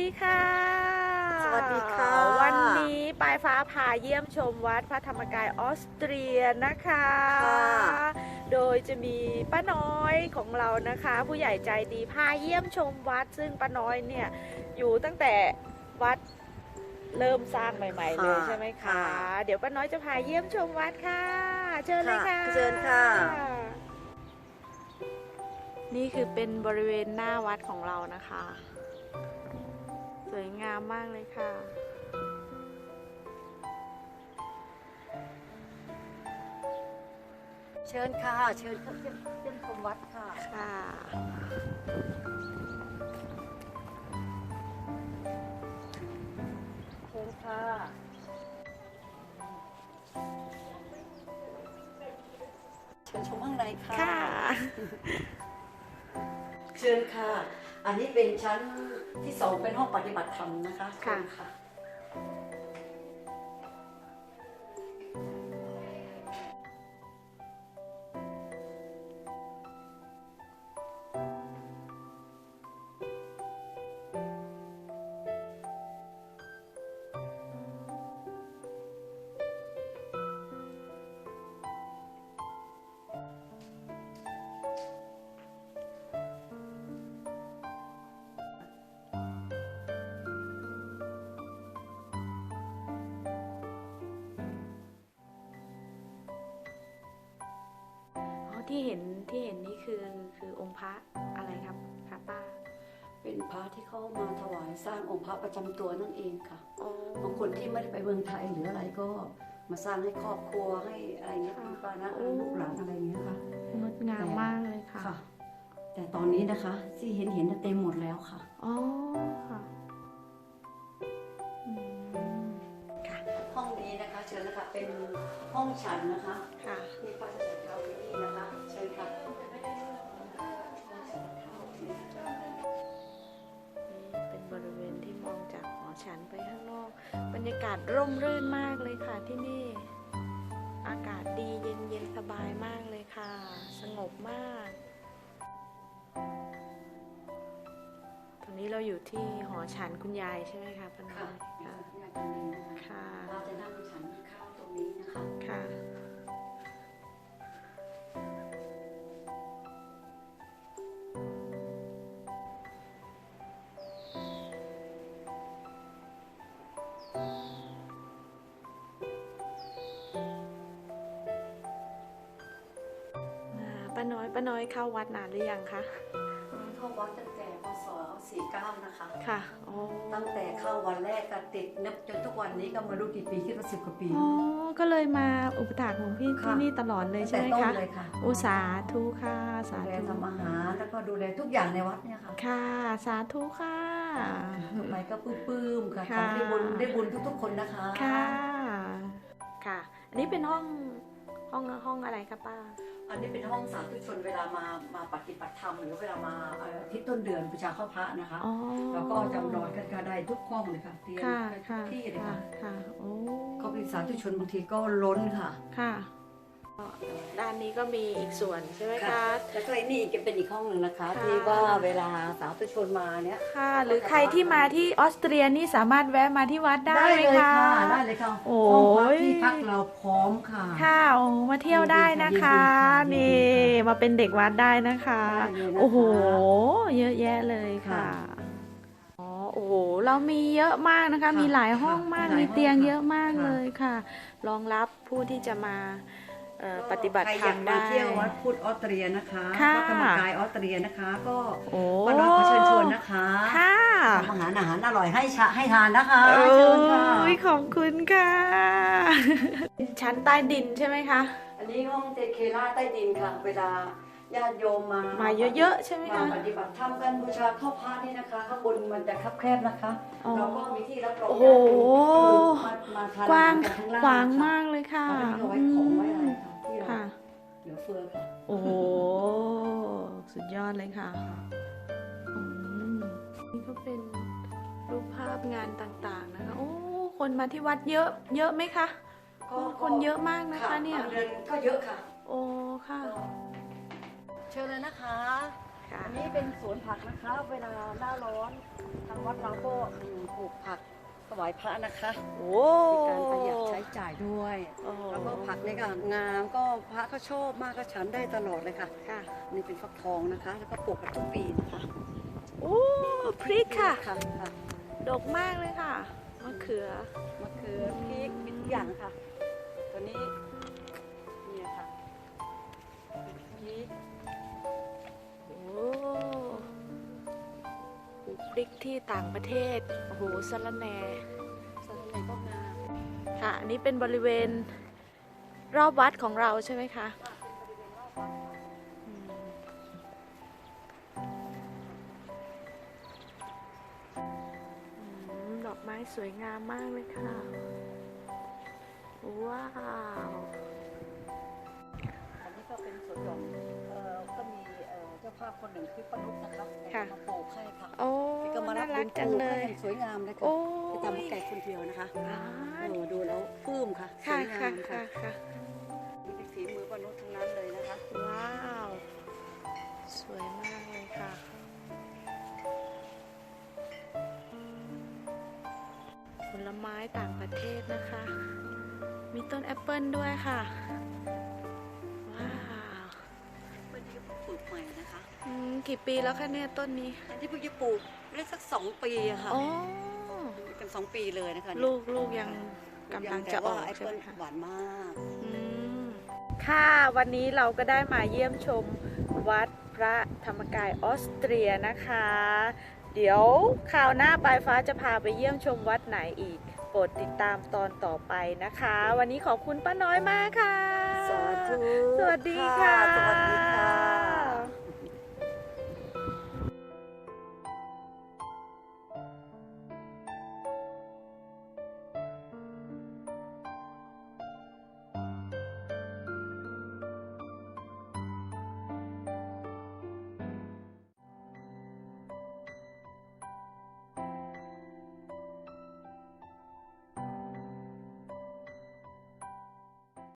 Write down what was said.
ดีค่ะ สวัสดีค่ะ วันนี้ปลายฟ้าพาเยี่ยมชมวัดพระธรรมกายออสเตรียนะคะค่ะโดยจะมีป้าน้อยของเรานะคะ ผู้ใหญ่ใจดีพาเยี่ยมชมวัด ซึ่งป้าน้อยเนี่ยอยู่ตั้งแต่วัดเริ่มสร้างใหม่ ๆ เลยค่ะใช่ไหมคะค่ะเดี๋ยวป้าน้อยจะพาเยี่ยมชมวัดค่ะ เชิญเลยค่ะค่ะ เชิญค่ะ นี่คือเป็นบริเวณหน้าวัดของเรานะคะ สวยงามมากเลยค่ะ เชิญค่ะ เชิญเข้าเยี่ยมเยี่ยมชมวัดค่ะ ค่ะ เชิญค่ะ เชิญชมข้างในค่ะ ค่ะ เชิญค่ะ อันนี้เป็นชั้นที่สองเป็นห้องปฏิบัติธรรมนะคะค่ะเชิญค่ะ ที่เห็นที่เห็นนี่คือคือองค์พระอะไรครับคะป้า เป็นพระที่เขามาถวายสร้างองค์พระประจำตัวนั่นเองค่ะอ๋อบางคนที่ไม่ได้ไปเมืองไทยหรืออะไรก็มาสร้างให้ครอบครัวให้อะไรเงี้ยคุณป้านะลูกหลานอะไรเงี้ยค่ะงดงามมากเลยค่ะค่ะแต่ตอนนี้นะคะที่เห็นเห็นๆเต็มหมดแล้วค่ะอ๋อค่ะอืมค่ะห้องนี้นะคะ เชิญนะคะเป็นห้องฉันนะคะ รรยากาศร่มรื่นมากเลยค่ะที่นี่ อากาศดีเย็นเย็นๆสบายมากเลยค่ะ สงบมาก ตอนนี้เราอยู่ที่หอฉันคุณยายใช่ไหมคะป้าน้ค่ะอยค่ะค่ะที่นี่นะคะค่ะเราจะนั่งฉันข้าวตรงนี้นะคะค่ะ ป้าน้อยป้าน้อยเข้าวัดนานหรือยังคะเข้าวัดตั้งแต่พศ49 นะคะ ค่ะอ๋อตั้งแต่เข้าวันแรกก็ติดนับจนทุกวันนี้ก็ไมารู้กี่ปีคิดว่าสิบกว่าปี อ๋อ ก็เลยมาอุปถากหลวงพี่ค่ะที่นี่ตลอดเลยใช่ไหมตั้งแต่คะต้นเลยค่ะอุสาธุค่ะ สาดูแลธุทำอาหารแล้วก็ดูแลทุกอย่างในวัดเนี่ยค่ะ ค่ะ สาธุค่ะทำไมก็ปลื้มๆค่ะค่ะทำได้บุญได้บุญทุกๆคนนะคะ ค่ะ ค่ะ อันนี้เป็นห้องห้องห้องอะไรคะป้า อันนี้เป็นห้องสาธุชนเวลามามาปฏิบัติธรรมหรือเวลามาเอ่อที่ต้นเดือนประชาเข้าพระนะคะ อ๋อแล้วก็จำนอนกันค่ะได้ทุกห้องเลยค่ะเตียงค่ะได้ทุค่ะกที่เลยค่ะค่ะค่ะโอ้ก็เป็นสาธุชนบางทีก็ล้นค่ะ ค่ะ ด้านนี้ก็มีอีกส่วนใช่ไหมคะ แล้วก็ไอ้นี่อีกเป็นอีกห้องหนึ่งนะคะ ค่ะ ที่ว่าเวลาสาธุชนมาเนี่ย ค่ะ หรือใครที่มาที่ออสเตรียนี่สามารถแวะมาที่วัดได้ไหมเลยคะ ได้เลยค่ะโอ้ห้องพักยที่พักเราพร้อมค่ะ ค่ะโอ้มาเที่ยวได้นะคะ ยินดีค่ะนี่ยินดีค่ะมาเป็นเด็กวัดได้นะคะ ได้เลยนะคะโอ้โห เยอะแยะเลยค่ะ ค่ะอ๋อ โอ้โห เรามีเยอะมากนะคะ ค่ะมีหลายห้องมาก ค่ะมีเตียงหลายห้องเยอะมากค่ะ เลยค่ะ รองรับผู้ที่จะมา เอ่อปฏิบัติใครธรอรยามกได้มาเที่ยววัดพุทธออสเตรียนะคะค่ะพระธรรมกายออสเตรียนะคะ ก็โอ้ก็น้อยขอเชิญชวนนะคะค่ะ ทำอาหารอาหารอร่อยให้ชะให้ทานนะคะโอ้เชิญค่ะยขอบคุณค่ะ ชั้นใต้ดินใช่ไหมคะ อันนี้ห้องเจเคล่าใต้ดินค่ะ เวลาญาติโยมมามาเยอะๆใช่ไหมมาคะ ปฏิบัติธรรมกันบูชาเข้าพระนี่นะคะข้างบนมันจะคับแคบนะคะอ๋อ เราก็มีที่รับรองโอ้โห ญาติโยมมามาทานกว้างอหรกันข้างล่างกว้างนะคะมากเลยค่ะ เอาไว้ของไว้อะไร ลือเฟือค่ะโอ้โหสุดยอดเลยค่ะอืมนี่ก็เป็นรูปภาพงานต่างๆนะคะ โอ้ คนมาที่วัดเยอะ เยอะไหมคะก็คนเยอะมากนะคะเนี่ย บางเดือนก็เยอะค่ะ โอ้ค่ะ เชิญเลยนะคะ ค่ะ อันนี้เป็นสวนผักนะคะ เวลาหน้าร้อน ทางวัดเราก็อืมปลูกผัก ถวายพระนะคะโอ้มีการประหยัดใช้จ่ายด้วยโอ้โหแล้วก็ผักเนี่ยค่ะงามก็พระก็ชอบมากก็ฉันได้ตลอดเลยค่ะค่ะนี่เป็นฟักทองนะคะ แล้วก็ปลูกกันทุกปีนะคะโอ้พริกค่ะค่ะค่ะดกมากเลยค่ะมะเขือมะเขือพริกมีทุกอย่างค่ะ ตัวนี้เนี่ยค่ะพริก พริกที่ต่างประเทศ โอ้โหสะระแหน่สะระแหน่ก็งามค่ะอันนี้เป็นบริเวณรอบวัดของเราใช่ไหมคะดอกไม้สวยงามมากเลยค่ะ ว้าวาภาพคนหนึ่งคือป้านุชนะคะค่ะมาปลูกให้ค่ะโอ้นี่ก็มารัน่าบรับุกญจังปลูกเลให้ยอย่างสวยงามเลยค่ะโอ้จะทำให้แก่คนเดียวนะคะอ่าโอ้ดูแล้วปลื้มค่ะสค่ะวยงาค่ะมค่ะค่ะค่ะนี่เป็นฝีมือป้านุชทั้งนั้นเลยนะคะ ว้าว สวยมากเลยค่ะ ผลไม้ต่างประเทศนะคะ มีต้นแอปเปิลด้วยค่ะ กี่ปีแล้วคะเนี่ยต้นนี้ อันนี้เพิ่งจะปลูกได้สักสองปีอะค่ะอ๋อ กันสองปีเลยนะคะเนี่ยลูกลูกยังกำลังจะออกแต่ว่าแอปใช่เปิ้ไหลมคะหวานมาก อืมค่ะวันนี้เราก็ได้มาเยี่ยมชมวัดพระธรรมกายออสเตรียนะคะ เดี๋ยวคราวหน้าปลายฟ้าจะพาไปเยี่ยมชมวัดไหนอีก โปรดติดตามตอนต่อไปนะคะ วันนี้ขอบคุณป้าน้อยมากค่ะ สาธุสวัสดีค่ะ สวัสดีค่ะ